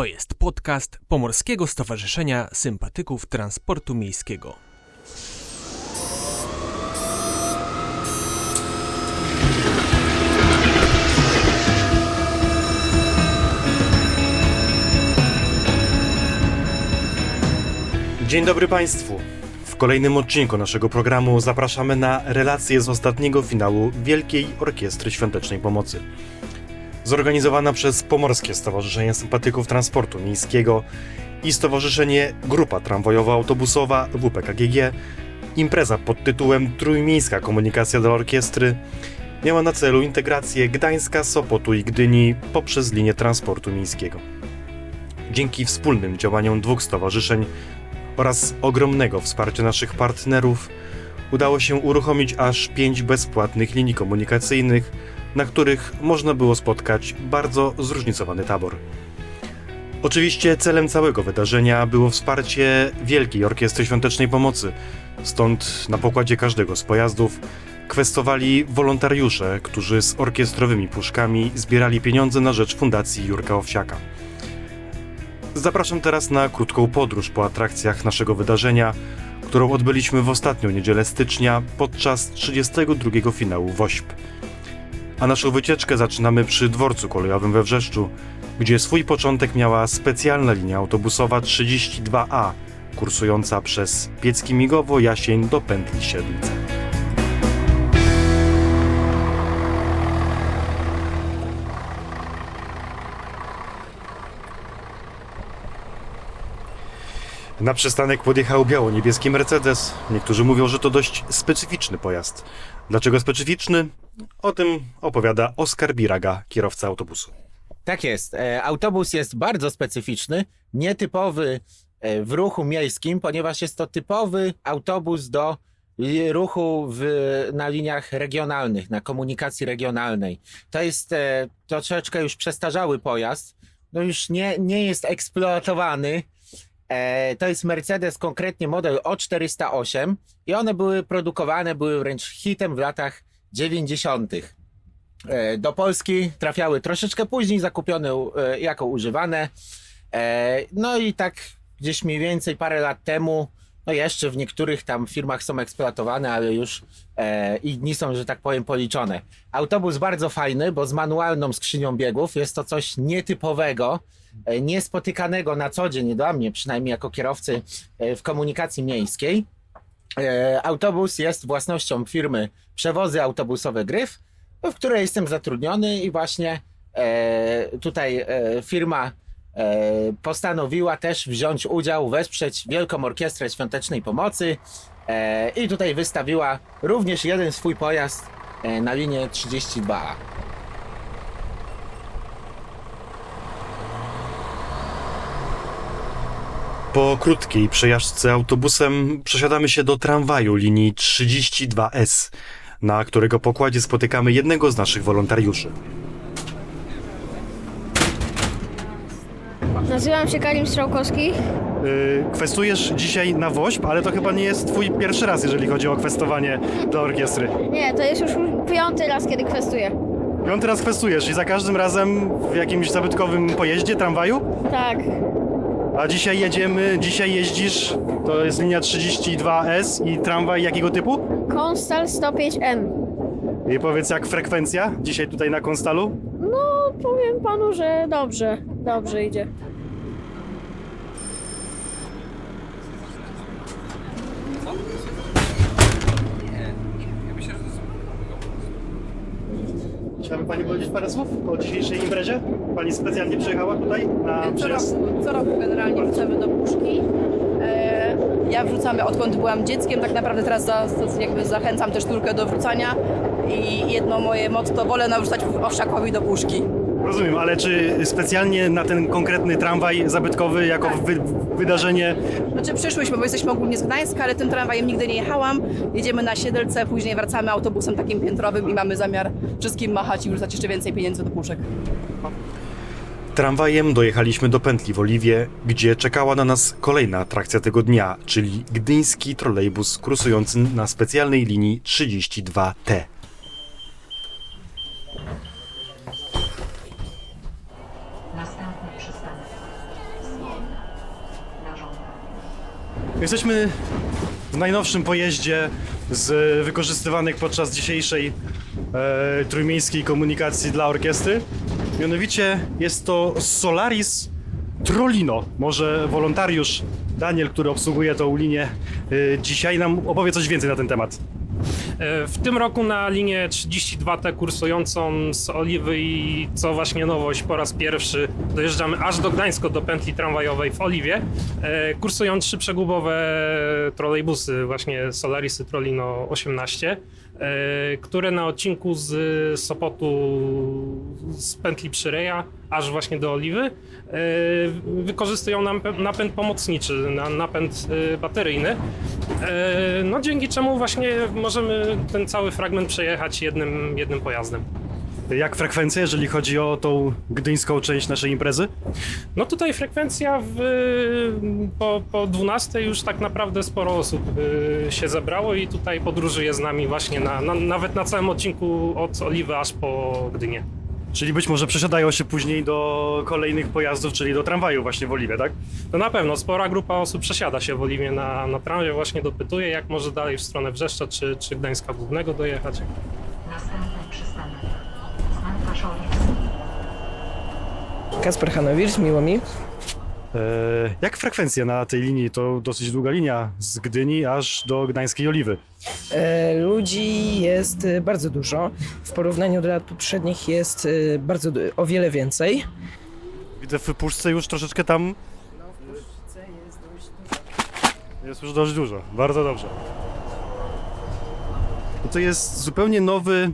To jest podcast Pomorskiego Stowarzyszenia Sympatyków Transportu Miejskiego. Dzień dobry Państwu. W kolejnym odcinku naszego programu zapraszamy na relacje z ostatniego finału Wielkiej Orkiestry Świątecznej Pomocy. Zorganizowana przez Pomorskie Stowarzyszenie Sympatyków Transportu Miejskiego i Stowarzyszenie Grupa Tramwajowo-Autobusowa WPKGG, impreza pod tytułem Trójmiejska Komunikacja dla Orkiestry miała na celu integrację Gdańska, Sopotu i Gdyni poprzez linię transportu miejskiego. Dzięki wspólnym działaniom dwóch stowarzyszeń oraz ogromnego wsparcia naszych partnerów udało się uruchomić aż pięć bezpłatnych linii komunikacyjnych, na których można było spotkać bardzo zróżnicowany tabor. Oczywiście celem całego wydarzenia było wsparcie Wielkiej Orkiestry Świątecznej Pomocy, stąd na pokładzie każdego z pojazdów kwestowali wolontariusze, którzy z orkiestrowymi puszkami zbierali pieniądze na rzecz Fundacji Jurka Owsiaka. Zapraszam teraz na krótką podróż po atrakcjach naszego wydarzenia, którą odbyliśmy w ostatnią niedzielę stycznia podczas 32. finału WOŚP. A naszą wycieczkę zaczynamy przy dworcu kolejowym we Wrzeszczu, gdzie swój początek miała specjalna linia autobusowa 32A, kursująca przez Piecki Migowo, Jasień do pętli Siedlce. Na przystanek podjechał biało-niebieski Mercedes. Niektórzy mówią, że to dość specyficzny pojazd. Dlaczego specyficzny? O tym opowiada Oskar Biraga, kierowca autobusu. Tak jest. E, Autobus jest bardzo specyficzny, nietypowy e, w ruchu miejskim, ponieważ jest to typowy autobus do li- ruchu w, na liniach regionalnych, na komunikacji regionalnej. To jest e, troszeczkę już przestarzały pojazd, no już nie, nie jest eksploatowany. E, to jest Mercedes, konkretnie model O408 i one były produkowane, były wręcz hitem w latach 90. E, Do Polski trafiały troszeczkę później, zakupione e, jako używane. E, No i tak gdzieś mniej więcej parę lat temu, no jeszcze w niektórych tam firmach są eksploatowane, ale już ich dni są, że tak powiem, policzone. Autobus bardzo fajny, bo z manualną skrzynią biegów jest to coś nietypowego, niespotykanego na co dzień, dla mnie przynajmniej jako kierowcy w komunikacji miejskiej. E, Autobus jest własnością firmy Przewozy Autobusowe Gryf, w której jestem zatrudniony i właśnie e, tutaj e, firma postanowiła też wziąć udział, wesprzeć Wielką Orkiestrę Świątecznej Pomocy i tutaj wystawiła również jeden swój pojazd na linię 32. Po krótkiej przejażdżce autobusem przesiadamy się do tramwaju linii 32S, na którego pokładzie spotykamy jednego z naszych wolontariuszy. Nazywam się Karim Strzałkowski. Yy, kwestujesz dzisiaj na WOŚP, ale to chyba nie jest twój pierwszy raz, jeżeli chodzi o kwestowanie dla orkiestry. Nie, to jest już piąty raz, kiedy kwestuję. Piąty raz kwestujesz i za każdym razem w jakimś zabytkowym pojeździe, tramwaju? Tak, A dzisiaj jedziemy, dzisiaj jeździsz, to jest linia 32S i tramwaj jakiego typu? Konstal 105M. I powiedz jak frekwencja dzisiaj tutaj na Konstalu? No, powiem panu, że dobrze, dobrze idzie. Chciałaby Pani powiedzieć parę słów o dzisiejszej imprezie? Pani specjalnie przyjechała tutaj na Co przyjazd? roku, co roku generalnie wrzucamy do puszki. E, Ja wrzucam odkąd byłam dzieckiem, tak naprawdę teraz za, za- jakby zachęcam też sztukę do wrzucania i jedno moje motto, wolę nawrzucać Owsiakowi do puszki. Rozumiem, ale czy specjalnie na ten konkretny tramwaj zabytkowy jako Tak. wy, wydarzenie Znaczy przyszłyśmy, bo jesteśmy ogólnie z Gdańska, ale tym tramwajem nigdy nie jechałam. Jedziemy na Siedlce, później wracamy autobusem takim piętrowym i mamy zamiar wszystkim machać i wrzucać jeszcze więcej pieniędzy do puszek. Tramwajem dojechaliśmy do pętli w Oliwie, gdzie czekała na nas kolejna atrakcja tego dnia, czyli gdyński trolejbus kursujący na specjalnej linii 32T. Na żądanie. Jesteśmy w najnowszym pojeździe z wykorzystywanych podczas dzisiejszej e, trójmiejskiej komunikacji dla orkiestry. Mianowicie jest to Solaris Trollino. Może wolontariusz Daniel, który obsługuje tą linię e, dzisiaj nam opowie coś więcej na ten temat. E, W tym roku na linię 32T kursującą z Oliwy i co właśnie nowość, po raz pierwszy dojeżdżamy aż do Gdańska do pętli tramwajowej w Oliwie. E, Kursują trzy przegubowe trolejbusy, właśnie Solarisy Trolino 18, e, które na odcinku z Sopotu z pętli Przyreja aż właśnie do Oliwy wykorzystują nam napęd pomocniczy, na- napęd bateryjny. E, No dzięki czemu właśnie możemy ten cały fragment przejechać jednym, jednym pojazdem. Jak frekwencja, jeżeli chodzi o tą gdyńską część naszej imprezy? No tutaj frekwencja w, po, po 12 już tak naprawdę sporo osób y, się zebrało i tutaj podróżuje z nami właśnie na, na, nawet na całym odcinku od Oliwy aż po Gdynię. Czyli być może przesiadają się później do kolejnych pojazdów, czyli do tramwaju właśnie w Oliwie, tak? To na pewno spora grupa osób przesiada się w Oliwie na, na tramwie, właśnie dopytuje jak może dalej w stronę Wrzeszcza czy, czy Gdańska Głównego dojechać. Następny przystanek. Kasper Hanowicz, miło mi. E, jak frekwencja na tej linii? To dosyć długa linia z Gdyni aż do Gdańskiej Oliwy. E, ludzi jest e, bardzo dużo. W porównaniu do lat poprzednich jest bardzo o wiele więcej. Widzę w puszce już troszeczkę tam. Jest już dość dużo, bardzo dobrze. No to jest zupełnie nowy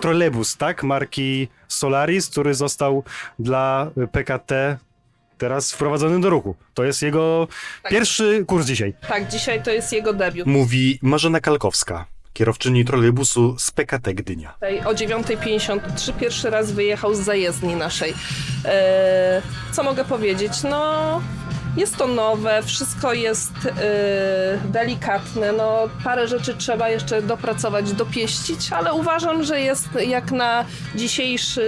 trolebus, tak? Marki Solaris, który został dla PKT teraz wprowadzony do ruchu. To jest jego pierwszy kurs dzisiaj. Tak, dzisiaj to jest jego debiut. Mówi Marzena Kalkowska, kierowczyni trolejbusu z PKT Gdynia. O 9.53 pierwszy raz wyjechał z zajezdni naszej. E, co mogę powiedzieć? No, jest to nowe, wszystko jest e, delikatne. No, parę rzeczy trzeba jeszcze dopracować, dopieścić, ale uważam, że jest jak na dzisiejszy,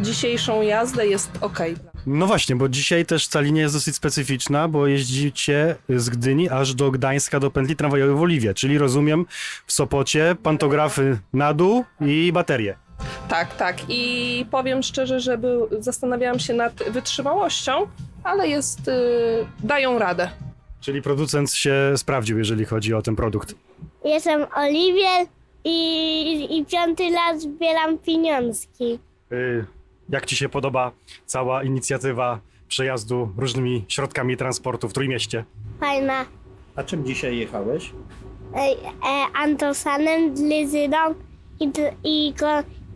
dzisiejszą jazdę jest ok. No właśnie, bo dzisiaj też ta linia jest dosyć specyficzna, bo jeździcie z Gdyni aż do Gdańska, do pętli tramwajowej w Oliwie, czyli rozumiem w Sopocie pantografy na dół i baterie. Tak, tak. I powiem szczerze, że był, zastanawiałam się nad wytrzymałością, ale jest, y, dają radę. Czyli producent się sprawdził, jeżeli chodzi o ten produkt. Jestem Oliwier i, i piąty lat zbieram pieniążki. Y, Jak ci się podoba cała inicjatywa przejazdu różnymi środkami transportu w Trójmieście? Fajna. A czym dzisiaj jechałeś? E, e, Antosanem, Lizyną i, i, ko,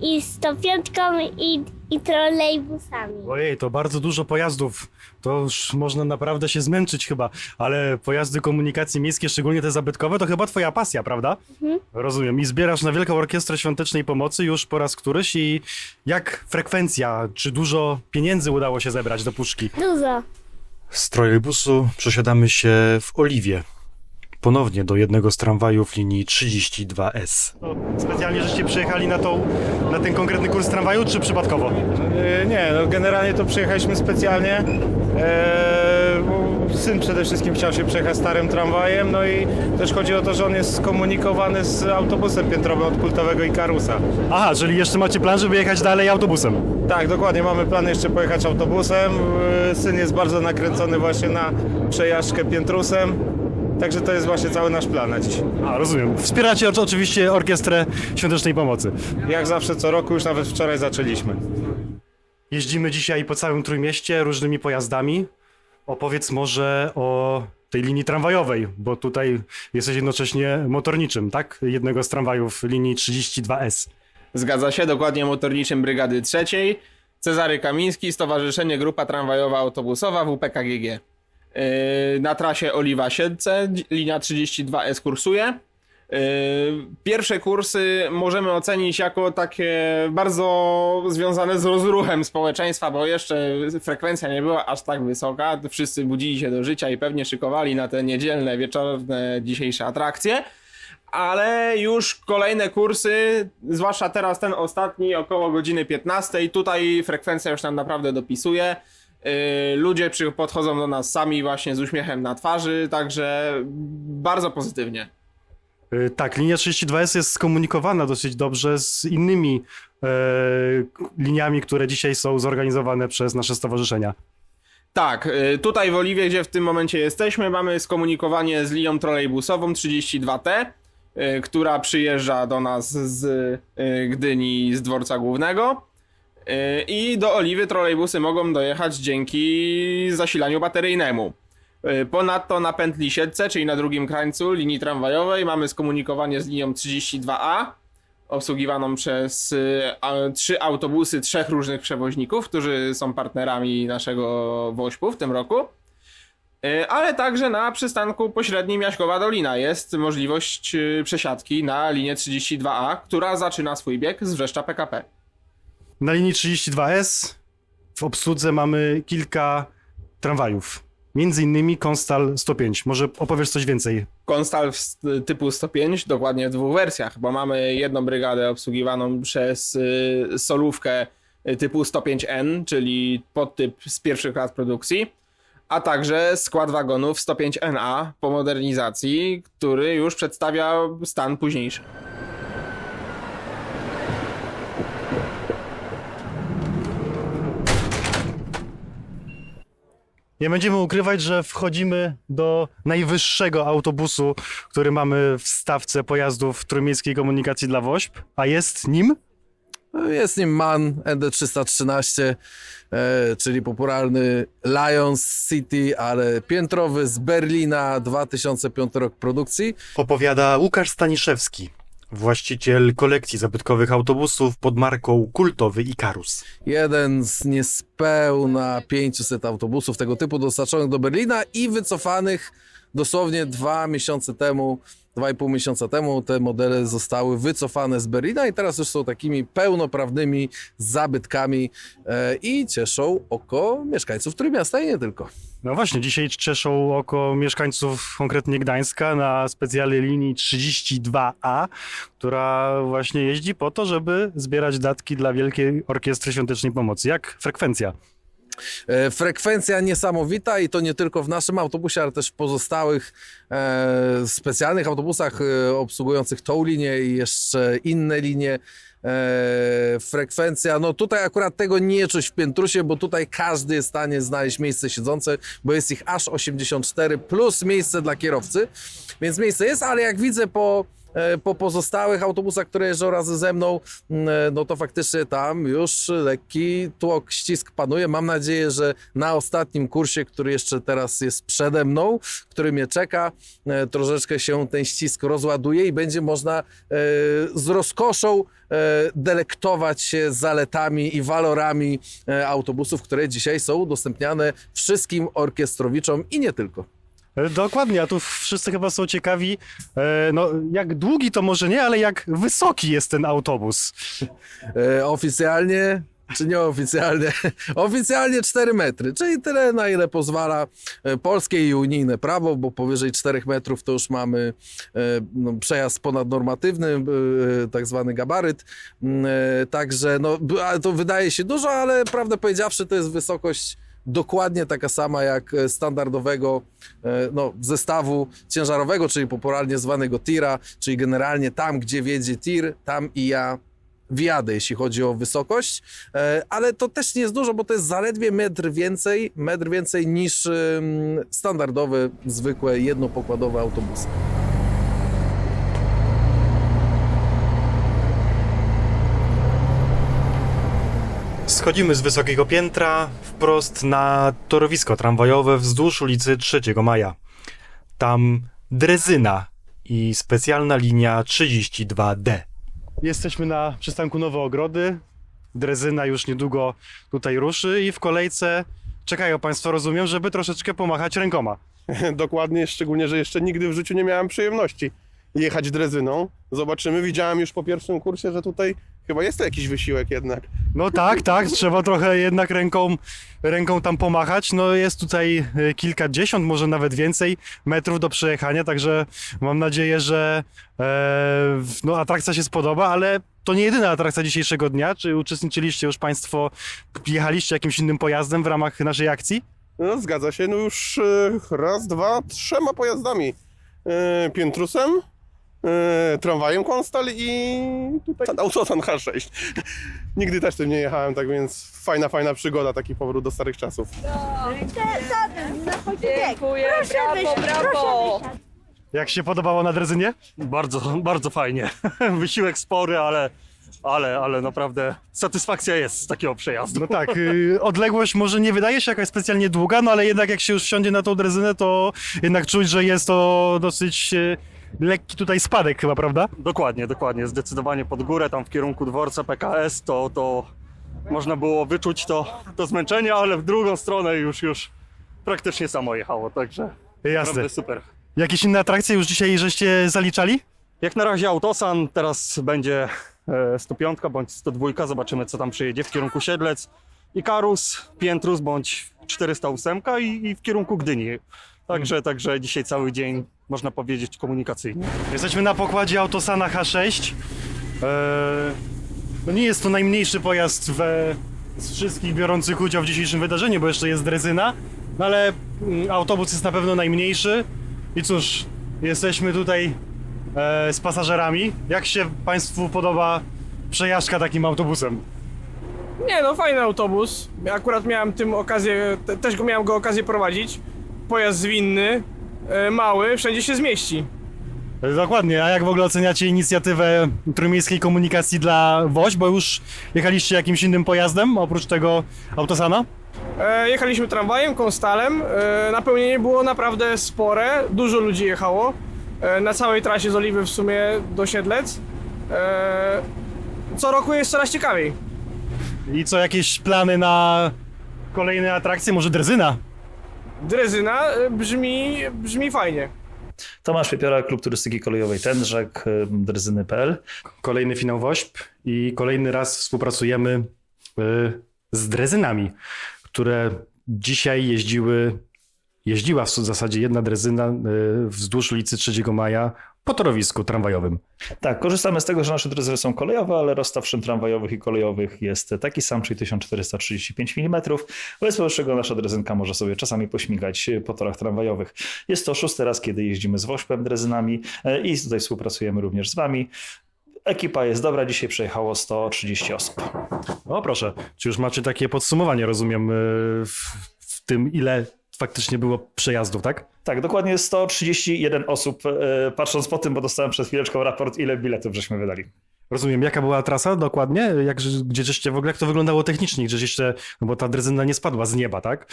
i stopiątką i, i trolejbusami. Ojej, to bardzo dużo pojazdów. To już można naprawdę się zmęczyć chyba, ale pojazdy komunikacji miejskiej, szczególnie te zabytkowe, to chyba twoja pasja, prawda? Rozumiem. I zbierasz na Wielką Orkiestrę Świątecznej Pomocy już po raz któryś i jak frekwencja, czy dużo pieniędzy udało się zebrać do puszki? Dużo. Z trolejbusu przesiadamy się w Oliwie. Ponownie do jednego z tramwajów linii 32S. Specjalnie żeście przyjechali na, tą, na ten konkretny kurs tramwaju, czy przypadkowo? E, Nie, no generalnie to przyjechaliśmy specjalnie. E, syn przede wszystkim chciał się przejechać starym tramwajem, no i też chodzi o to, że on jest skomunikowany z autobusem piętrowym od kultowego Ikarusa. Aha, czyli jeszcze macie plan, żeby jechać dalej autobusem. Tak, dokładnie, mamy plan jeszcze pojechać autobusem. E, Syn jest bardzo nakręcony właśnie na przejażdżkę piętrusem. Także to jest właśnie cały nasz plan na dziś. A, rozumiem. Wspieracie oczy- oczywiście Orkiestrę Świątecznej Pomocy. Jak zawsze co roku, już nawet wczoraj zaczęliśmy. Jeździmy dzisiaj po całym Trójmieście różnymi pojazdami. Opowiedz może o tej linii tramwajowej, bo tutaj jesteś jednocześnie motorniczym, tak? Jednego z tramwajów linii 32S. Zgadza się, dokładnie motorniczym Brygady Trzeciej. Cezary Kamiński, Stowarzyszenie Grupa Tramwajowa Autobusowa WPKGG. Yy, Na trasie Oliwa-Siedlce dzi- linia 32S kursuje. Yy, Pierwsze kursy możemy ocenić jako takie bardzo związane z rozruchem społeczeństwa, bo jeszcze frekwencja nie była aż tak wysoka. Wszyscy budzili się do życia i pewnie szykowali na te niedzielne, wieczorne, dzisiejsze atrakcje ale już kolejne kursy, zwłaszcza teraz ten ostatni około godziny 15, tutaj frekwencja już nam naprawdę dopisuje. Yy, ludzie podchodzą do nas sami właśnie z uśmiechem na twarzy, także bardzo pozytywnie. Y, Tak, linia 32S jest skomunikowana dosyć dobrze z innymi e, liniami, które dzisiaj są zorganizowane przez nasze stowarzyszenia. Tak, tutaj w Oliwie, gdzie w tym momencie jesteśmy, mamy skomunikowanie z linią trolejbusową 32T, y, która przyjeżdża do nas z Gdyni z dworca głównego. Y, I do Oliwy trolejbusy mogą dojechać dzięki zasilaniu bateryjnemu. Y, Ponadto na pętli Siedlce, czyli na drugim krańcu linii tramwajowej, mamy skomunikowanie z linią 32A, obsługiwaną przez y, a, trzy autobusy trzech różnych przewoźników, którzy są partnerami naszego Wośpu w tym roku. Ale także na przystanku pośrednim Jaśkowa Dolina jest możliwość przesiadki na linię 32A, która zaczyna swój bieg z Wrzeszcza PKP. Na linii 32S w obsłudze mamy kilka tramwajów. Między innymi Konstal 105. Może opowiesz coś więcej? Konstal typu 105, dokładnie w dwóch wersjach, bo mamy jedną brygadę obsługiwaną przez y, solówkę y, typu 105N, czyli podtyp z pierwszych lat produkcji, a także skład wagonów 105NA po modernizacji, który już przedstawia stan późniejszy. Nie będziemy ukrywać, że wchodzimy do najwyższego autobusu, który mamy w stawce pojazdów Trójmiejskiej Komunikacji dla WOŚP, a jest nim? Jest nim MAN ND313, e, czyli popularny Lions City, ale piętrowy z Berlina, 2005 rok produkcji. opowiada Łukasz Staniszewski, właściciel kolekcji zabytkowych autobusów pod marką Kultowy Ikarus. Jeden z niespełna 500 autobusów tego typu dostarczonych do Berlina i wycofanych dosłownie dwa miesiące temu, dwa i pół miesiąca temu te modele zostały wycofane z Berlina i teraz już są takimi pełnoprawnymi zabytkami e, i cieszą oko mieszkańców Trójmiasta i nie tylko. No właśnie, dzisiaj cieszą oko mieszkańców konkretnie Gdańska na specjalnej linii 32A, która właśnie jeździ po to, żeby zbierać datki dla Wielkiej Orkiestry Świątecznej Pomocy. Jak frekwencja? E, Frekwencja niesamowita i to nie tylko w naszym autobusie, ale też w pozostałych e, specjalnych autobusach e, obsługujących tą linię i jeszcze inne linie. Frekwencja, no tutaj akurat tego nie czuć w Piętrusie, bo tutaj każdy jest w stanie znaleźć miejsce siedzące, bo jest ich aż 84 plus miejsce dla kierowcy, więc miejsce jest, ale jak widzę po po pozostałych autobusach, które jeżdżą razem ze mną, mm, e, no to faktycznie tam już lekki tłok, ścisk panuje. Mam nadzieję, że na ostatnim kursie, który jeszcze teraz jest przede mną, który mnie czeka, e, troszeczkę się ten ścisk rozładuje i będzie można e, z rozkoszą e, delektować się zaletami i walorami e, autobusów, które dzisiaj są udostępniane wszystkim orkiestrowiczom i nie tylko. E, Dokładnie, a tu wszyscy chyba są ciekawi, e, no jak długi to może nie, ale jak wysoki jest ten autobus. E, oficjalnie czy nieoficjalnie? Oficjalnie 4 metry, czyli tyle, na ile pozwala e, polskie i unijne prawo, bo powyżej 4 metrów to już mamy e, no, przejazd ponadnormatywny, tak zwany gabaryt. Mm, Także no, to wydaje się dużo, ale prawdę powiedziawszy, to jest wysokość dokładnie taka sama jak e, standardowego e, no, zestawu ciężarowego, czyli popularnie zwanego tira, czyli generalnie tam, gdzie wiedzie tir, tam i ja wjadę, jeśli chodzi o wysokość, e, ale to też nie jest dużo, bo to jest zaledwie metr więcej, metr więcej niż ym, standardowe, zwykłe, jednopokładowe autobusy. Schodzimy z wysokiego piętra wprost na torowisko tramwajowe wzdłuż ulicy 3 Maja. Tam drezyna i specjalna linia 32D. Jesteśmy na przystanku Nowe Ogrody. Drezyna już niedługo tutaj ruszy i w kolejce czekają Państwo, rozumiem, żeby troszeczkę pomachać rękoma. Dokładnie, szczególnie, że jeszcze nigdy w życiu nie miałem przyjemności jechać drezyną. Zobaczymy, widziałem już po pierwszym kursie, że tutaj chyba jest to jakiś wysiłek jednak. No tak, tak, trzeba trochę jednak ręką, ręką tam pomachać. No jest tutaj e, kilkadziesiąt, może nawet więcej metrów do przejechania, także mam nadzieję, że e, no, atrakcja się spodoba, ale to nie jedyna atrakcja dzisiejszego dnia. Czy uczestniczyliście już Państwo, jechaliście jakimś innym pojazdem w ramach naszej akcji? No, zgadza się, no już e, raz, dwa, trzema pojazdami. E, Piętrusem, e, tramwajem Konstal i tutaj Autosan H6. Nigdy też tym nie jechałem, tak więc fajna, fajna przygoda, taki powrót do starych czasów. Dziękuję, brawo, brawo. Jak się podobało na drezynie? Bardzo, bardzo fajnie. Wysiłek spory, ale, ale, ale naprawdę satysfakcja jest z takiego przejazdu. No tak, y, odległość może nie wydaje się jakaś specjalnie długa, no ale jednak jak się już wsiądzie na tą drezynę, to jednak czuć, że jest to dosyć y, lekki tutaj spadek chyba, prawda? Dokładnie, dokładnie. Zdecydowanie pod górę, tam w kierunku dworca PKS, to, to można było wyczuć to, to zmęczenie, ale w drugą stronę już, już praktycznie samo jechało, także Jasne. naprawdę super. Jakieś inne atrakcje już dzisiaj żeście zaliczali? Jak na razie Autosan, teraz będzie e, 105 bądź 102, zobaczymy co tam przyjedzie w kierunku Siedlec. I Karus, Piętrus bądź 408 i, i w kierunku Gdyni. Także, także dzisiaj cały dzień, można powiedzieć, komunikacyjny. Jesteśmy na pokładzie Autosana H6. Eee, no nie jest to najmniejszy pojazd we, z wszystkich biorących udział w dzisiejszym wydarzeniu, bo jeszcze jest drezyna, no ale mm, autobus jest na pewno najmniejszy. I cóż, jesteśmy tutaj e, z pasażerami. Jak się Państwu podoba przejażdżka takim autobusem? Nie no, fajny autobus. Ja akurat miałem tym okazję, te, też go miałem go okazję prowadzić. Pojazd zwinny, e, mały, wszędzie się zmieści. Dokładnie, a jak w ogóle oceniacie inicjatywę trójmiejskiej komunikacji dla WOŚ, bo już jechaliście jakimś innym pojazdem oprócz tego Autosana? E, jechaliśmy tramwajem, konstalem. E, napełnienie było naprawdę spore, dużo ludzi jechało. E, na całej trasie z Oliwy w sumie do Siedlec. E, co roku jest coraz ciekawiej. I co, jakieś plany na kolejne atrakcje? Może drezyna? Drezyna e, brzmi, brzmi fajnie. Tomasz Piepiora, Klub Turystyki Kolejowej Tędrzek, y, drezyny.pl. Kolejny finał WOŚP i kolejny raz współpracujemy y, z drezynami, które dzisiaj jeździły, jeździła w zasadzie jedna drezyna y, wzdłuż ulicy 3 Maja po torowisku tramwajowym. Tak, korzystamy z tego, że nasze drezyny są kolejowe, ale rozstaw szyn tramwajowych i kolejowych jest taki sam, czyli 1435 mm, wobec powyższego nasza drezynka może sobie czasami pośmigać po torach tramwajowych. Jest to szósty raz, kiedy jeździmy z Wośpem drezynami y, i tutaj współpracujemy również z Wami. Ekipa jest dobra, dzisiaj przejechało 130 osób. O proszę, czy już macie takie podsumowanie, rozumiem, w, w tym ile faktycznie było przejazdów, tak? Tak, dokładnie 131 osób, e, patrząc po tym, bo dostałem przed chwileczką raport, ile biletów żeśmy wydali. Rozumiem, jaka była trasa dokładnie? Jak, gdzie żeście w ogóle, jak to wyglądało technicznie? Gdzie jeszcze, no bo ta drezyna nie spadła z nieba, tak?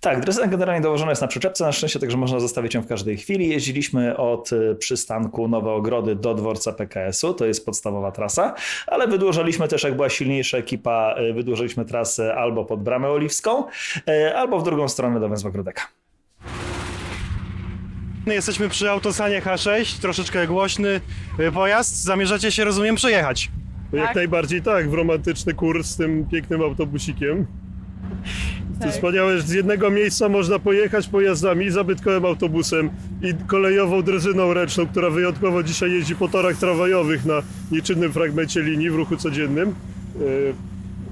Tak, drezyna generalnie dołożona jest na przyczepce, na szczęście, także można zostawić ją w każdej chwili. Jeździliśmy od e, przystanku Nowe Ogrody do dworca PKS-u, to jest podstawowa trasa, ale wydłużaliśmy też, jak była silniejsza ekipa, e, wydłużyliśmy trasę albo pod Bramę Oliwską, e, albo w drugą stronę do Węzłogrodeka. Jesteśmy przy Autosanie H6, troszeczkę głośny y, pojazd. Zamierzacie się, rozumiem, przejechać. Jak najbardziej tak, w romantyczny kurs z tym pięknym autobusikiem. To Tak. wspaniałe, że z jednego miejsca można pojechać pojazdami, zabytkowym autobusem i kolejową drezyną ręczną, która wyjątkowo dzisiaj jeździ po torach tramwajowych na nieczynnym fragmencie linii w ruchu codziennym.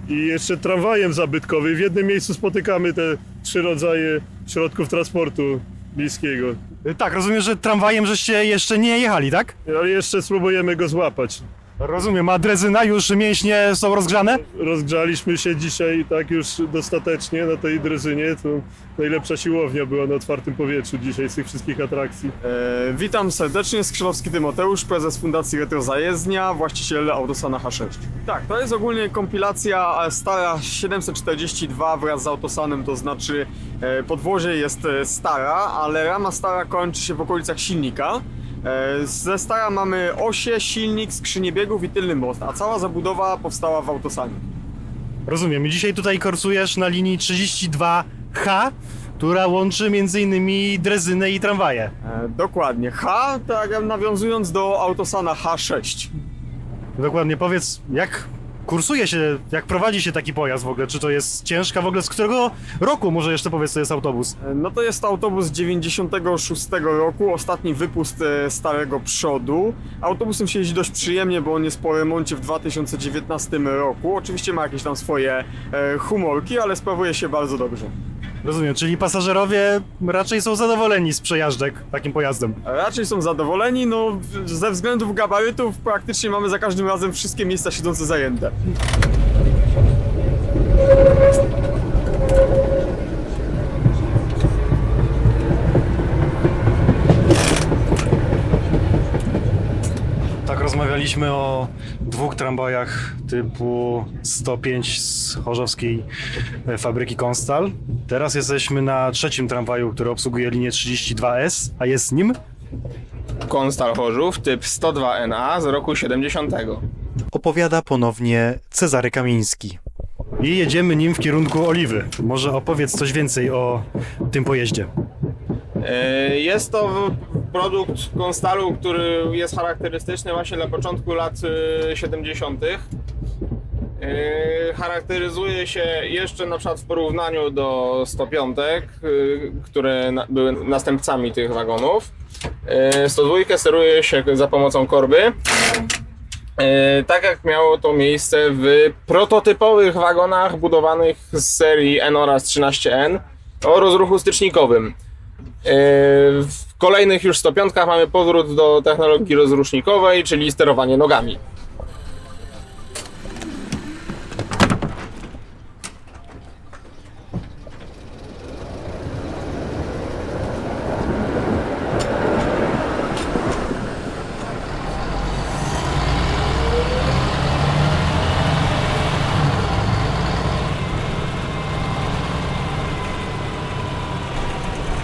Yy, I jeszcze tramwajem zabytkowym. W jednym miejscu spotykamy te trzy rodzaje środków transportu miejskiego. Tak, rozumiem, że tramwajem żeście jeszcze nie jechali, tak? Ale jeszcze spróbujemy go złapać. Rozumiem, a drezyna już mięśnie są rozgrzane? Rozgrzaliśmy się dzisiaj tak już dostatecznie na tej drezynie. To najlepsza siłownia była na otwartym powietrzu dzisiaj z tych wszystkich atrakcji. E, witam serdecznie, Skrzydłowski Tymoteusz, prezes Fundacji Retro Zajezdnia, właściciel Autosana H6. Tak, to jest ogólnie kompilacja stara 742 wraz z Autosanem, to znaczy e, podwozie jest e, stara, ale rama stara kończy się w okolicach silnika. E, Ze stara mamy osie, silnik, skrzynię biegów i tylny most, a cała zabudowa powstała w Autosanie. Rozumiem. I dzisiaj tutaj korsujesz na linii 32H, która łączy m.in. drezynę i tramwaje. E, Dokładnie. H, tak nawiązując do Autosana H6. Dokładnie, powiedz, jak kursuje się, jak prowadzi się taki pojazd w ogóle? Czy to jest ciężka w ogóle? Z którego roku może jeszcze powiedz, to jest autobus? No to jest autobus z 96 roku, ostatni wypust e, starego przodu. Autobusem się jeździ dość przyjemnie, bo on jest po remoncie w 2019 roku. Oczywiście ma jakieś tam swoje e, humorki, ale sprawuje się bardzo dobrze. Rozumiem, czyli pasażerowie raczej są zadowoleni z przejażdżek takim pojazdem. Raczej są zadowoleni, no ze względów gabarytów praktycznie mamy za każdym razem wszystkie miejsca siedzące zajęte. Tak rozmawialiśmy o dwóch tramwajach typu 105 z chorzowskiej e, fabryki Konstal. Teraz jesteśmy na trzecim tramwaju, który obsługuje linię 32S, a jest nim Konstal Chorzów, typ 102NA z roku 70. opowiada ponownie Cezary Kamiński. I jedziemy nim w kierunku Oliwy. Może opowiedz coś więcej o tym pojeździe. E, Jest to produkt Konstalu, który jest charakterystyczny właśnie dla początku lat e, 70. E, Charakteryzuje się jeszcze na przykład w porównaniu do 105, e, które były następcami tych wagonów. E, 102 steruje się za pomocą korby. Tak jak miało to miejsce w prototypowych wagonach budowanych z serii N oraz 13N o rozruchu stycznikowym. E, W kolejnych już 105 mamy powrót do technologii rozrusznikowej, czyli sterowanie nogami.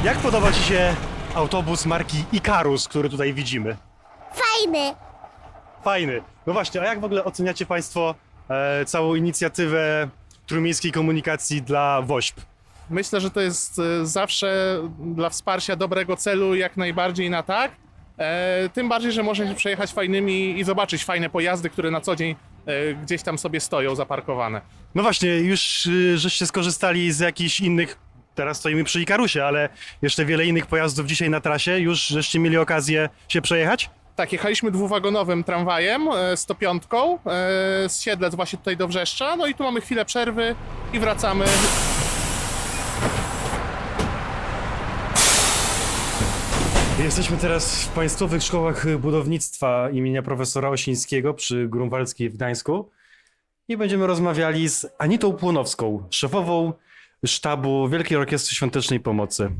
Jak podoba Ci się autobus marki Icarus, który tutaj widzimy? Fajny. Fajny. No właśnie, a jak w ogóle oceniacie Państwo e, całą inicjatywę trójmiejskiej komunikacji dla WOŚP? Myślę, że to jest e, zawsze dla wsparcia dobrego celu jak najbardziej na tak. E, tym bardziej, że można się przejechać fajnymi i zobaczyć fajne pojazdy, które na co dzień e, gdzieś tam sobie stoją zaparkowane. No właśnie, już y, żeście skorzystali z jakichś innych, teraz stoimy przy Ikarusie, ale jeszcze wiele innych pojazdów dzisiaj na trasie, już żeście mieli okazję się przejechać? Tak, jechaliśmy dwuwagonowym tramwajem, e, 105, e, z Siedlec właśnie tutaj do Wrzeszcza, no i tu mamy chwilę przerwy i wracamy. Jesteśmy teraz w Państwowych Szkołach Budownictwa imienia profesora Osińskiego przy Grunwaldzkiej w Gdańsku i będziemy rozmawiali z Anitą Płonowską, szefową sztabu Wielkiej Orkiestry Świątecznej Pomocy.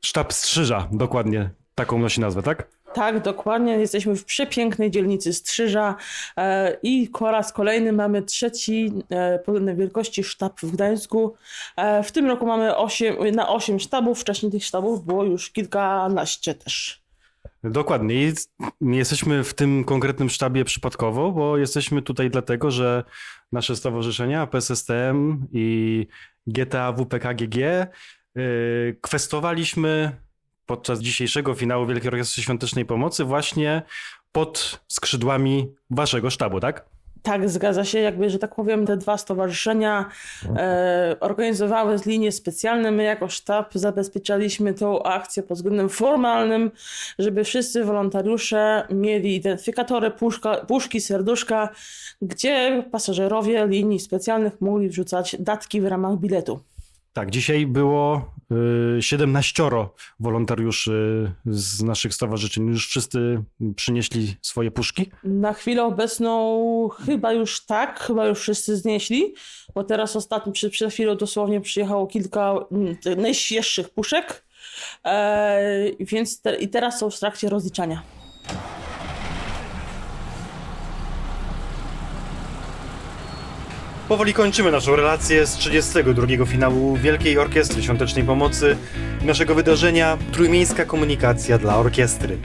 Sztab Strzyża, dokładnie taką nosi nazwę, tak? Tak, dokładnie. Jesteśmy w przepięknej dzielnicy Strzyża e, i po raz kolejny mamy trzeci e, podobnej wielkości sztab w Gdańsku. E, w tym roku mamy na 8 sztabów, wcześniej tych sztabów było już kilkanaście też. Dokładnie. I jesteśmy w tym konkretnym sztabie przypadkowo, bo jesteśmy tutaj dlatego, że nasze stowarzyszenia PSSTM i GTA WPKGG yy, kwestowaliśmy podczas dzisiejszego finału Wielkiej Orkiestry Świątecznej Pomocy właśnie pod skrzydłami waszego sztabu, tak? Tak, zgadza się, jakby, że tak powiem, te dwa stowarzyszenia e, organizowały linie specjalne. My jako sztab zabezpieczaliśmy tą akcję pod względem formalnym, żeby wszyscy wolontariusze mieli identyfikatory, puszka, puszki, serduszka, gdzie pasażerowie linii specjalnych mogli wrzucać datki w ramach biletu. Tak, dzisiaj było 17 wolontariuszy z naszych stowarzyszeń. Już wszyscy przynieśli swoje puszki. Na chwilę obecną chyba już tak, chyba już wszyscy znieśli, bo teraz ostatnio, przed, przed chwilą dosłownie przyjechało kilka mm, najświeższych puszek, e, więc te, i teraz są w trakcie rozliczania. Powoli kończymy naszą relację z 32. finału Wielkiej Orkiestry Świątecznej Pomocy i naszego wydarzenia Trójmiejska Komunikacja dla Orkiestry.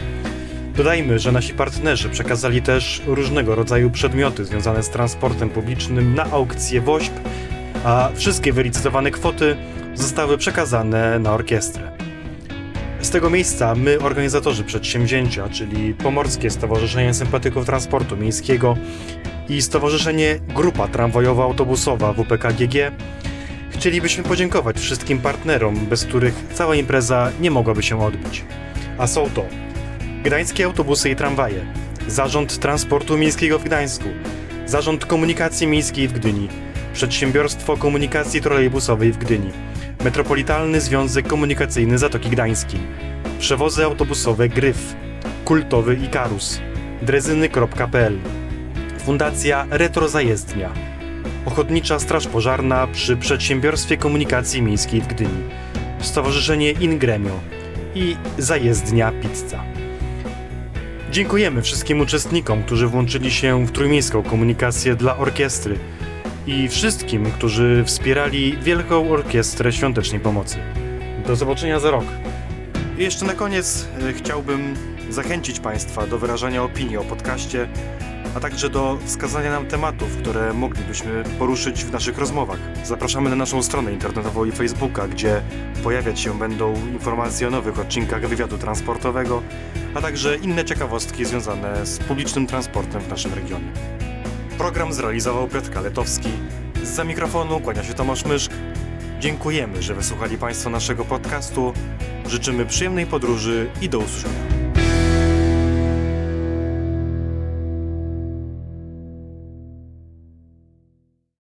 Dodajmy, że nasi partnerzy przekazali też różnego rodzaju przedmioty związane z transportem publicznym na aukcję WOŚP, a wszystkie wylicytowane kwoty zostały przekazane na orkiestrę. Z tego miejsca my, organizatorzy przedsięwzięcia, czyli Pomorskie Stowarzyszenie Sympatyków Transportu Miejskiego i Stowarzyszenie Grupa Tramwajowa Autobusowa WPKGG chcielibyśmy podziękować wszystkim partnerom, bez których cała impreza nie mogłaby się odbyć. A są to Gdańskie Autobusy i Tramwaje, Zarząd Transportu Miejskiego w Gdańsku, Zarząd Komunikacji Miejskiej w Gdyni, Przedsiębiorstwo Komunikacji Trolejbusowej w Gdyni, Metropolitalny Związek Komunikacyjny Zatoki Gdańskiej, Przewozy autobusowe Gryf, Kultowy Ikarus, Drezyny.pl, Fundacja Retro Zajezdnia, Ochotnicza Straż Pożarna przy Przedsiębiorstwie Komunikacji Miejskiej w Gdyni, Stowarzyszenie Ingremio i Zajezdnia Pizza. Dziękujemy wszystkim uczestnikom, którzy włączyli się w trójmiejską komunikację dla orkiestry i wszystkim, którzy wspierali Wielką Orkiestrę Świątecznej Pomocy. Do zobaczenia za rok. I jeszcze na koniec e, chciałbym zachęcić Państwa do wyrażania opinii o podcaście, a także do wskazania nam tematów, które moglibyśmy poruszyć w naszych rozmowach. Zapraszamy na naszą stronę internetową i Facebooka, gdzie pojawiać się będą informacje o nowych odcinkach wywiadu transportowego, a także inne ciekawostki związane z publicznym transportem w naszym regionie. Program zrealizował Piotr Kaletowski. Za mikrofonu kłania się Tomasz Myszk. Dziękujemy, że wysłuchali Państwo naszego podcastu. Życzymy przyjemnej podróży i do usłyszenia.